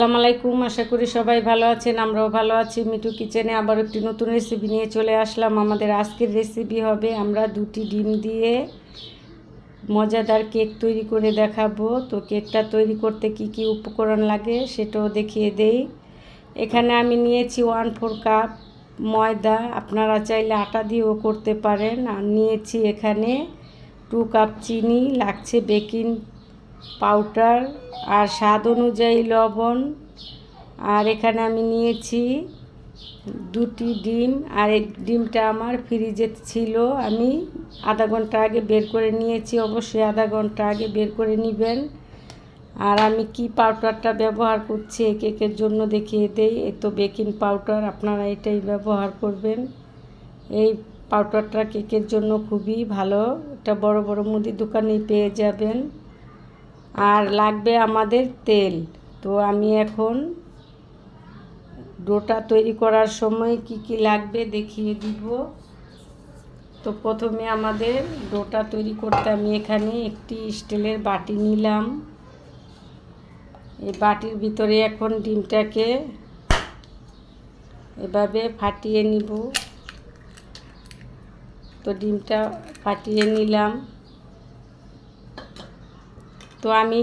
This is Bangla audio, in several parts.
আসসালামু আলাইকুম, আশা করি সবাই ভালো আছেন, আমরাও ভালো আছি। মিঠু কিচেনে আবার একটি নতুন রেসিপি নিয়ে চলে আসলাম। আমাদের আজকের রেসিপি হবে, আমরা দুটি ডিম দিয়ে মজাদার কেক তৈরি করে দেখাবো। তো কেকটা তৈরি করতে কি কি উপকরণ লাগে সেটাও দেখিয়ে দেই। এখানে আমি নিয়েছি ওয়ান ফোর কাপ ময়দা, আপনারা চাইলে আটা দিয়েও করতে পারেন। আর নিয়েছি এখানে টু কাপ চিনি, লাগছে বেকিং পাউডার আর স্বাদ অনুযায়ী লবণ। আর এখানে আমি নিয়েছি দুটি ডিম। আর এই ডিমটা আমার ফ্রিজে ছিল। আমি আধা ঘণ্টা আগে বের করে নিয়েছি। অবশ্যই আধা ঘণ্টা আগে বের করে নেবেন। আর আমি কি পাউডারটা ব্যবহার করছি এই কেকের জন্য দেখিয়ে দেই। এ তো বেকিং পাউডার আপনারা এটাই ব্যবহার করবেন। এই পাউডারটা কেকের জন্য খুবই ভালো। এটা বড় বড় মুদির দোকানেই পেয়ে যাবেন। আর লাগবে আমাদের তেল। তো আমি এখন ডোটা তৈরি করার সময় কি কি লাগবে দেখিয়ে দিব। তো প্রথমে আমাদের ডোটা তৈরি করতে আমি এখানে একটি স্টিলের বাটি নিলাম। এই বাটির ভিতরে এখন ডিমটাকে এভাবে ফাটিয়ে নিব। তো ডিমটা ফাটিয়ে নিলাম। তো আমি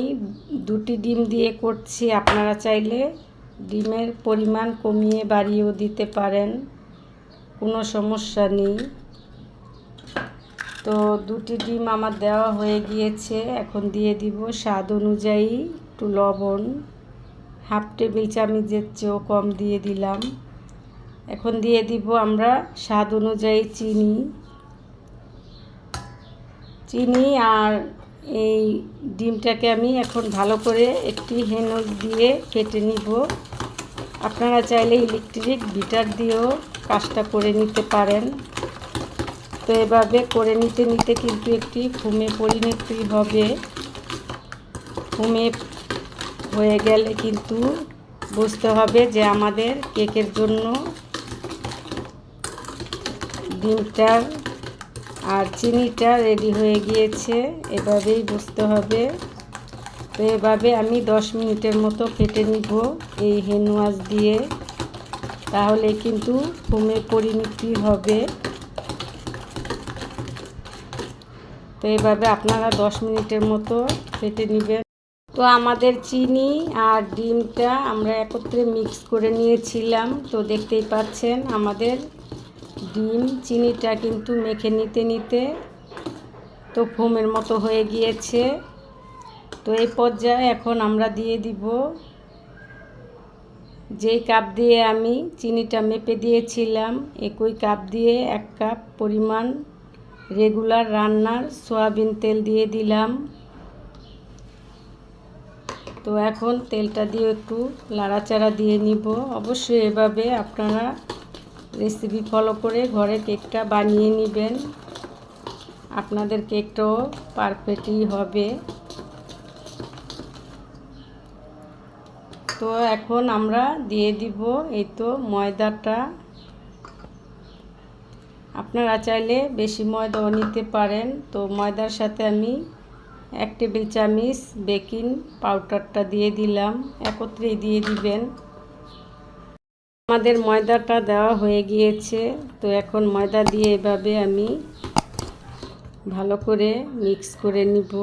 দুটি ডিম দিয়ে করছি, আপনারা চাইলে ডিমের পরিমাণ কমিয়ে বাড়িয়েও দিতে পারেন, কোনো সমস্যা নেই। তো দুটি ডিম আমার দেওয়া হয়ে গিয়েছে, এখন দিয়ে দিব স্বাদ অনুযায়ী একটু লবণ। হাফ টেবিল চামচের চেয়েও কম দিয়ে দিলাম। এখন দিয়ে দিব আমরা স্বাদ অনুযায়ী চিনি। চিনি আর এই ডিমটাকে আমি এখন ভালো করে একটি হেনজ দিয়ে কেটে নিব। আপনারা চাইলে ইলেকট্রিক বিটার দিয়েও কাজটা করে নিতে পারেন। তো এভাবে করে নিতে নিতে কিন্তু একটি ফুমে পরিণতি হবে। ফুমে হয়ে গেলে কিন্তু বুঝতে হবে যে আমাদের কেকের জন্য ডিমটার আর চিনিটা রেডি হয়ে গিয়েছে, এভাবেই বুঝতে হবে। তো এভাবে আমি দশ মিনিটের মতো ফেটে নিব এই হেনুয়াজ দিয়ে। তাহলে কিন্তু ফুমে পরিণতি হবে। তো এভাবে আপনারা দশ মিনিটের মতো ফেটে নেবেন। তো আমাদের চিনি আর ডিমটা আমরা একত্রে মিক্স করে নিয়েছিলাম। তো দেখতেই পাচ্ছেন আমাদের ডিম, চিনিটা কিন্তু মেখে নিতে নিতে তো ফোমের মতো হয়ে গিয়েছে। তো এই পর্যায়ে এখন আমরা দিয়ে দিব যেই কাপ দিয়ে আমি চিনিটা মেপে দিয়েছিলাম, একই কাপ দিয়ে এক কাপ পরিমাণ রেগুলার রান্নার সয়াবিন তেল দিয়ে দিলাম। তো এখন তেলটা দিয়ে একটু লাড়াচাড়া দিয়ে নিব। অবশ্যই এভাবে আপনারা রেসিপি ফলো করে ঘরে কেকটা বানিয়ে নেবেন। আপনাদের কেকটাও পারফেক্টই হবে। তো এখন আমরা দিয়ে দিব এই তো ময়দাটা। আপনারা চাইলে বেশি ময়দাও নিতে পারেন। তো ময়দার সাথে আমি এক টেবিল চামচ বেকিং পাউডারটা দিয়ে দিলাম। একত্রেই দিয়ে দিবেন। আমাদের ময়দাটা দেওয়া হয়ে গিয়েছে। তো এখন ময়দা দিয়ে এভাবে আমি ভালো করে মিক্স করে নিব।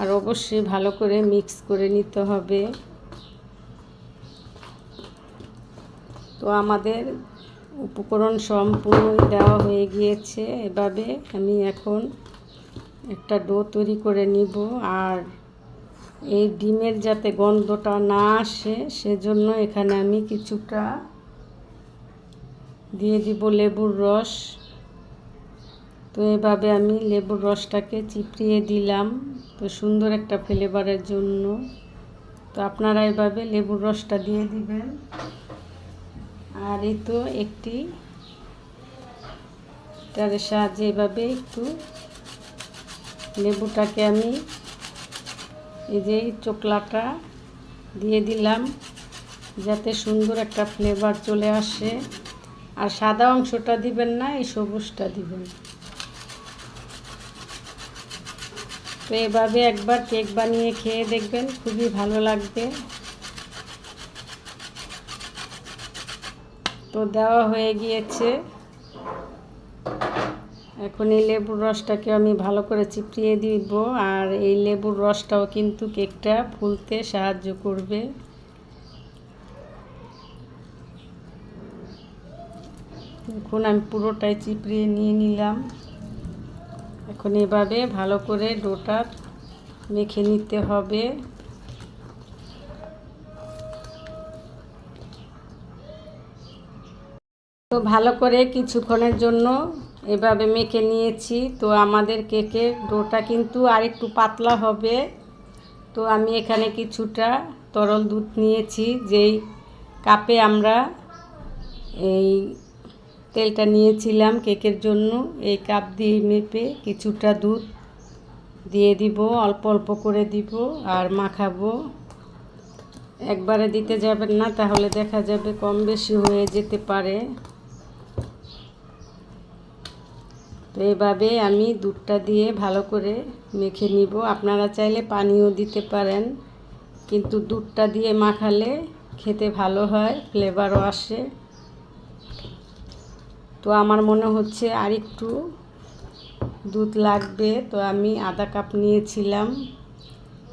আর অবশ্যই ভালো করে মিক্স করে নিতে হবে। তো আমাদের উপকরণ সম্পূর্ণ দেওয়া হয়ে গিয়েছে। এভাবে আমি এখন একটা ডো তৈরি করে নিব। আর এই ডিমের যাতে গন্ধটা না আসে, সেজন্য এখানে আমি কিছুটা দিয়ে দিব লেবুর রস। তো এভাবে আমি লেবুর রসটাকে চিপড়িয়ে দিলাম, তো সুন্দর একটা ফ্লেভারের জন্য। তো আপনারা এভাবে লেবুর রসটা দিয়ে দিবেন। আর এই তো একটি তার সাহায্যে এভাবে একটু লেবুটাকে আমি এই যে চোকলাটা দিয়ে দিলাম, যাতে সুন্দর একটা ফ্লেভার চলে আসে। আর সাদা অংশটা দিবেন না, এই সবুজটা দিবেন। তো এভাবে একবার কেক বানিয়ে খেয়ে দেখবেন, খুবই ভালো লাগবে। তো দেওয়া হয়ে গিয়েছে। এখন এই লেবুর রসটাকে আমি ভালো করে চিপড়িয়ে দিব, আর এই লেবুর রসটাও কিন্তু কেকটা ফুলতে সাহায্য করবে। এখন আমি পুরোটাই চিপড়িয়ে নিয়ে নিলাম। এখন এভাবে ভালো করে ডোটা মেখে নিতে হবে। তো ভালো করে কিছুক্ষণের জন্য এভাবে মেখে নিয়েছি। তো আমাদের কেকের ডোটা কিন্তু আরেকটু পাতলা হবে। তো আমি এখানে কিছুটা তরল দুধ নিয়েছি, যেই কাপে আমরা এই তেলটা নিয়েছিলাম কেকের জন্য। এই কাপ দিয়ে মেপে কিছুটা দুধ দিয়ে দিব, অল্প অল্প করে দিব আর মাখাবো। একবারে দিতে যাবেন না, তাহলে দেখা যাবে কম বেশি হয়ে যেতে পারে। তো এভাবে আমি দুধটা দিয়ে ভালো করে মেখে নিব। আপনারা চাইলে পানিও দিতে পারেন, কিন্তু দুধটা দিয়ে মাখালে খেতে ভালো হয় ফ্লেভারও আসে। তো আমার মনে হচ্ছে আর একটু দুধ লাগবে, তো আমি আধা কাপ নিয়েছিলাম।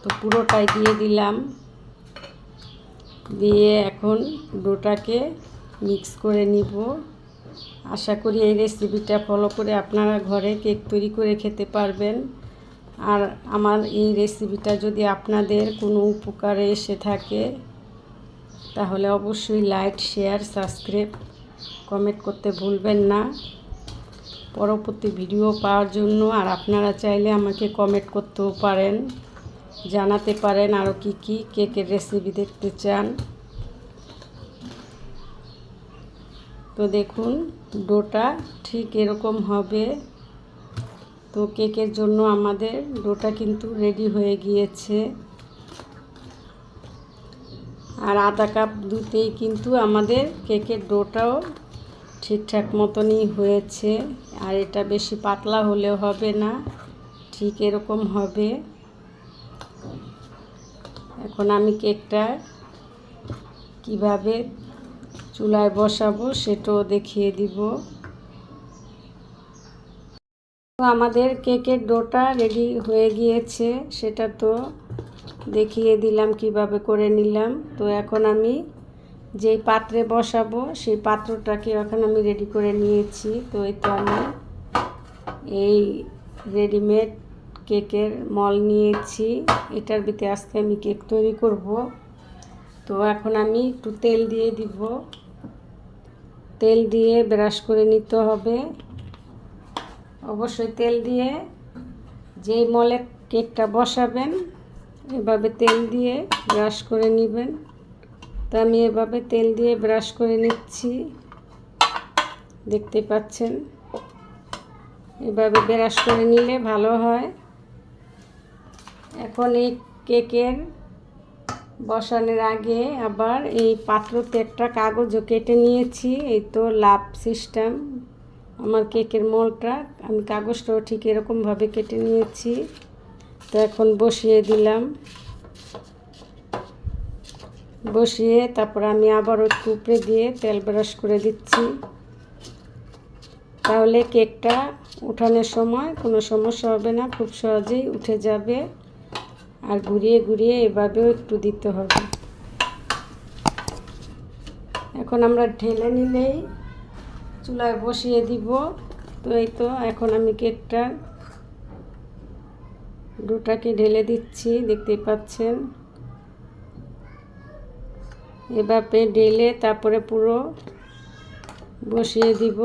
তো পুরোটাই দিয়ে দিলাম। দিয়ে এখন ডোটাকে মিক্স করে নিব। আশা করি এই রেসিপিটা ফলো করে আপনারা ঘরে কেক তৈরি করে খেতে পারবেন। আর আমার এই রেসিপিটা যদি আপনাদের কোনো উপকারে এসে থাকে, তাহলে অবশ্যই লাইক শেয়ার সাবস্ক্রাইব কমেন্ট করতে ভুলবেন না। পরবর্তী ভিডিও পাওয়ার জন্য আর আপনারা চাইলে আমাকে কমেন্ট করতেও পারেন, জানাতে পারেন আরও কি কি কেকের রেসিপি দেখতে চান। তো দেখুন, ডোটা ঠিক এরকম হবে। তো কেকের জন্য আমাদের ডোটা কিন্তু রেডি হয়ে গিয়েছে। আর আধা কাপ দুধেই কিন্তু আমাদের কেকের ডোটাও ঠিকঠাক মতনই হয়েছে। আর এটা বেশি পাতলা হলেও হবে না, ঠিক এরকম হবে। এখন আমি কেকটা কীভাবে চুলায় বসাবো, সেটাও দেখিয়ে দিব। তো আমাদের কেকের ডোটা রেডি হয়ে গিয়েছে, সেটা তো দেখিয়ে দিলাম, কীভাবে করে নিলাম। তো এখন আমি যেই পাত্রে বসাবো, সেই পাত্রটাকে এখন আমি রেডি করে নিয়েছি। তো এই তো আমি এই রেডিমেড কেকের মল নিয়েছি। এটার ভিতরে আজকে আমি কেক তৈরি করব। তো এখন আমি একটু তেল দিয়ে দিব। তেল দিয়ে ব্রাশ করে নিতে হবে। অবশ্যই তেল দিয়ে যেই মলে কেকটা বসাবেন, এভাবে তেল দিয়ে ব্রাশ করে নেবেন। তো আমি এভাবে তেল দিয়ে ব্রাশ করে নিচ্ছি। দেখতে পাচ্ছেন? এভাবে ব্রাশ করে নিলে ভালো হয়। এখন এই কেকের বসানোর আগে আবার এই পাত্রতে একটা কাগজও কেটে নিয়েছি। এই তো লাভ সিস্টেম, আমার কেকের মলটা। আমি কাগজটাও ঠিক এরকমভাবে কেটে নিয়েছি। তো এখন বসিয়ে দিলাম। বসিয়ে তারপর আমি আবার একটু উপরে দিয়ে তেল ব্রাশ করে দিচ্ছি। তাহলে কেকটা উঠানোর সময় কোনো সমস্যা হবে না, খুব সহজেই উঠে যাবে। আর ঘুরিয়ে ঘুরিয়ে এভাবেও একটু দিতে হবে। এখন আমরা ঢেলে নিলেই চুলায় বসিয়ে দিব। তো এই তো এখন আমি কেকটা ডোটাকে ঢেলে দিচ্ছি, দেখতেই পাচ্ছেন। এভাবে ঢেলে তারপরে পুরো বসিয়ে দিব।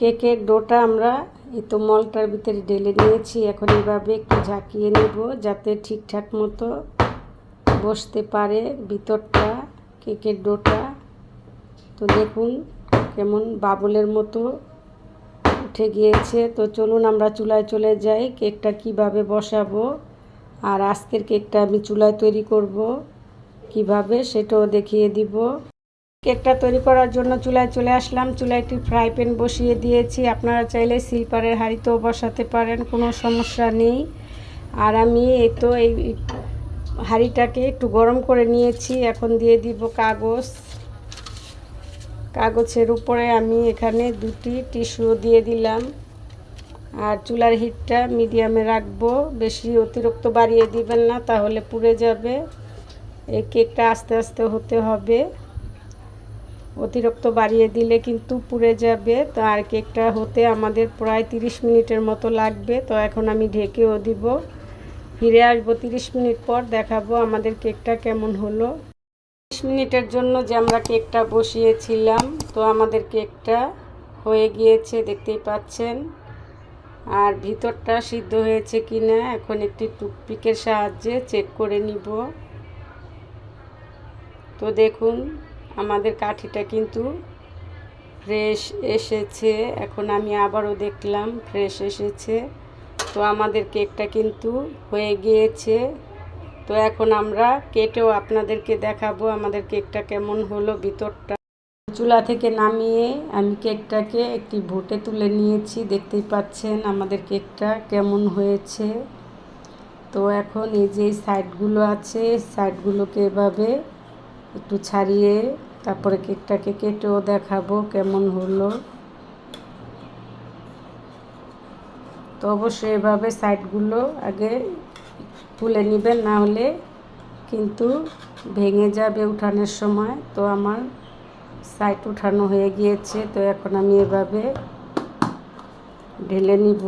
কেকের ডোটা আমরা এই তো মলটার ভিতরে ঢেলে নিয়েছি। এখন এইভাবে একটু ঝাঁকিয়ে নেব যাতে ঠিকঠাক মতো বসতে পারে ভিতরটা, কেকের ডোটা। তো দেখুন কেমন বাবলের মতো উঠে গিয়েছে। তো চলুন আমরা চুলায় চলে যাই, কেকটা কীভাবে বসাবো আর আজকের কেকটা আমি চুলায় তৈরি করব, কীভাবে সেটাও দেখিয়ে দিব। কেকটা তৈরি করার জন্য চুলায় চলে আসলাম। চুলায় একটি ফ্রাই প্যান বসিয়ে দিয়েছি। আপনারা চাইলে সিলপারের হাঁড়িতেও বসাতে পারেন, কোনো সমস্যা নেই। আর আমি এই তো এই হাঁড়িটাকে একটু গরম করে নিয়েছি। এখন দিয়ে দিব কাগজ। কাগজের উপরে আমি এখানে দুটি টিস্যু দিয়ে দিলাম। আর চুলার হিটটা মিডিয়ামে রাখব। বেশি অতিরিক্ত বাড়িয়ে দিবেন না, তাহলে পুড়ে যাবে। এই কেকটা আস্তে আস্তে হতে হবে। অতিরিক্ত বাড়িয়ে দিলে কিন্তু পুড়ে যাবে। তো আর কেকটা হতে আমাদের প্রায় তিরিশ মিনিটের মতো লাগবে। তো এখন আমি ঢেকেও দিব। ফিরে আসব তিরিশ মিনিট পর, দেখাবো আমাদের কেকটা কেমন হলো। তিরিশ মিনিটের জন্য যে আমরা কেকটা বসিয়েছিলাম, তো আমাদের কেকটা হয়ে গিয়েছে, দেখতেই পাচ্ছেন। আর ভিতরটা সিদ্ধ হয়েছে কি না এখন একটি টুকপিকের সাহায্যে চেক করে নিব। তো দেখুন আমাদের কাঠিটা কিন্তু ফ্রেশ এসেছে। এখন আমি আবারও দেখলাম ফ্রেশ এসেছে। তো আমাদের কেকটা কিন্তু হয়ে গিয়েছে। তো এখন আমরা কেটেও আপনাদেরকে দেখাবো আমাদের কেকটা কেমন হলো ভিতরটা। চুলা থেকে নামিয়ে আমি কেকটাকে একটি ভোটে তুলে নিয়েছি। দেখতেই পাচ্ছেন আমাদের কেকটা কেমন হয়েছে। তো এখন এই যে সাইডগুলো আছে সাইডগুলোকে এভাবে একটু ছাড়িয়ে তারপরে কেকটাকে কেটেও দেখাবো কেমন হলো। তো অবশ্যই এভাবে সাইডগুলো আগে তুলে নেবেন, না হলে কিন্তু ভেঙে যাবে উঠানোর সময়। তো আমার সাইড উঠানো হয়ে গিয়েছে, তো এখন আমি এভাবে ঢেলে নিব।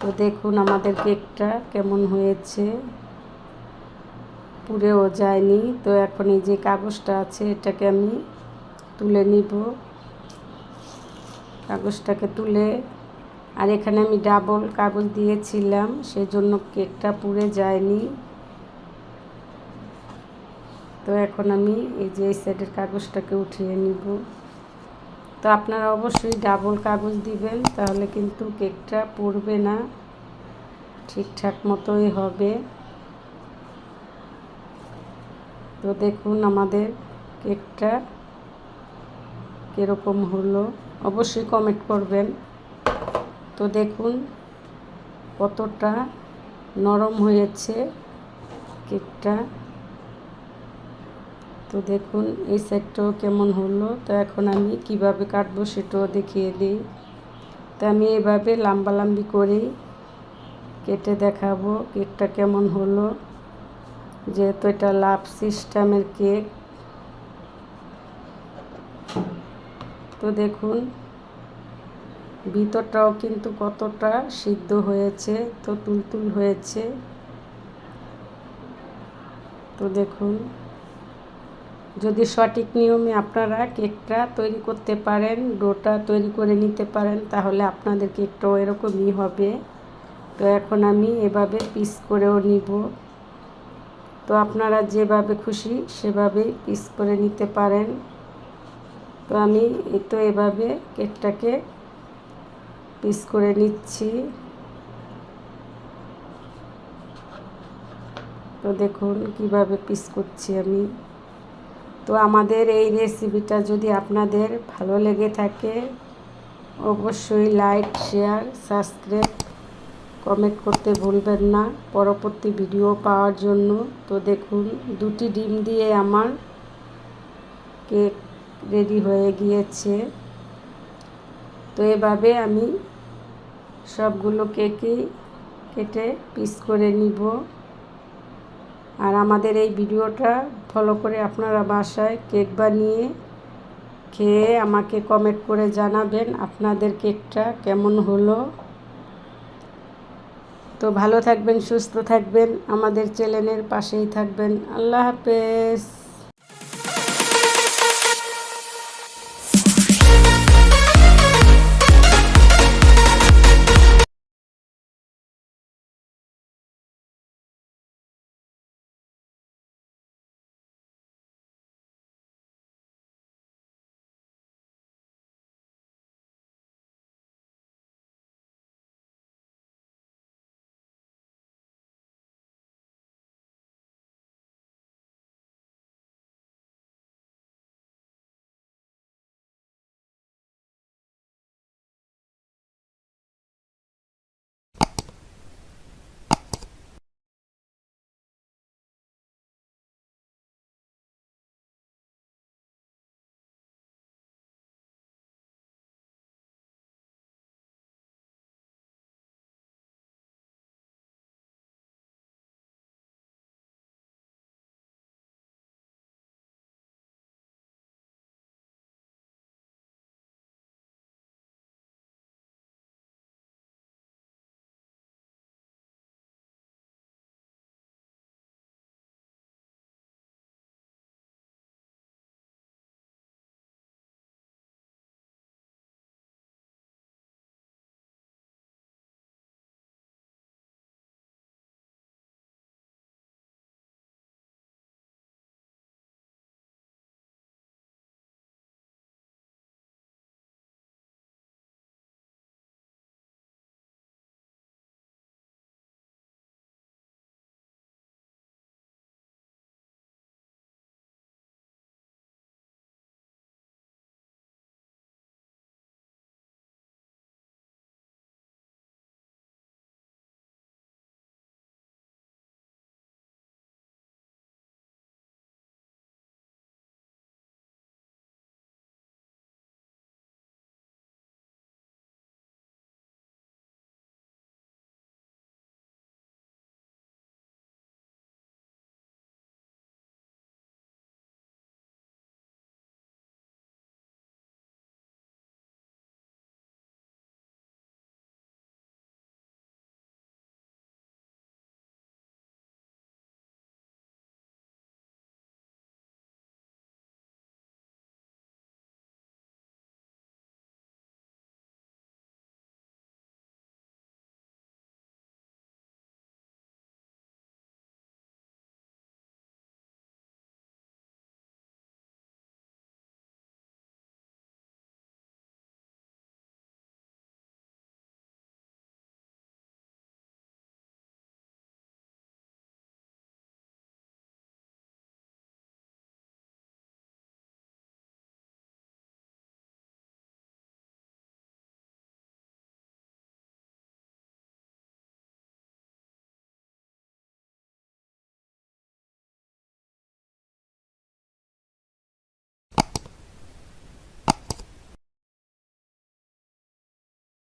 তো দেখুন আমাদের কেকটা কেমন হয়েছে। পুড়েও যায়নি। তো এখন এই যে কাগজটা আছে, এটাকে আমি তুলে নিব। কাগজটাকে তুলে, আর এখানে আমি ডাবল কাগজ দিয়েছিলাম, সেজন্য কেকটা পুড়ে যায়নি। তো এখন আমি এই যে এই সাইডের কাগজটাকে উঠিয়ে নিব। তো আপনারা অবশ্যই ডাবল কাগজ দিবেন, তাহলে কিন্তু কেকটা পড়বে না। ঠিকঠাক মতোই হবে। তো দেখুন আমাদের কেকটা কীরকম হলো। অবশ্যই কমেন্ট করবেন। তো দেখুন কতটা নরম হয়েছে কেকটা। তো দেখুন এই সাইডটাও কেমন হলো। তো এখন আমি কীভাবে কাটবো সেটাও দেখিয়ে দিই। তো আমি এভাবে লাম্বালাম্বি করেই কেটে দেখাবো কেকটা কেমন হলো। যেহেতু এটা লাভ সিস্টেমের কেক তো দেখুন, ভিতরটাও কিন্তু কতটা সিদ্ধ হয়েছে, তো তুলতুল হয়েছে। তো দেখুন, যদি সঠিক নিয়মে আপনারা কেকটা তৈরি করতে পারেন ডোটা তৈরি করে নিতে পারেন, তাহলে আপনাদের কেকটাও এরকমই হবে। তো এখন আমি এভাবে পিস করেও নিব। তো আপনারা যেভাবে খুশি সেভাবেই পিস করে নিতে পারেন। তো আমি তো এভাবে কেকটাকে পিস করে নিচ্ছি। তো দেখুন কীভাবে পিস করছি আমি। তো আমাদের এই রেসিপিটা যদি আপনাদের ভালো লেগে থাকে, অবশ্যই লাইক, শেয়ার, সাবস্ক্রাইব কমেন্ট করতে ভুলবেন না। পরবর্তী ভিডিও পাওয়ার জন্য তো দেখুন, দুটি ডিম দিয়ে আমার কেক রেডি হয়ে গিয়েছে। তো এভাবে আমি সবগুলো কেকেই কেটে পিস করে নিব। আর আমাদের এই ভিডিওটা ফলো করে আপনারা বাসায় কেক বানিয়ে খেয়ে আমাকে কমেন্ট করে জানাবেন আপনাদের কেকটা কেমন হলো। তো ভালো থাকবেন সুস্থ থাকবেন আমাদের চ্যানেলের পাশেই থাকবেন। আল্লাহ হাফেজ।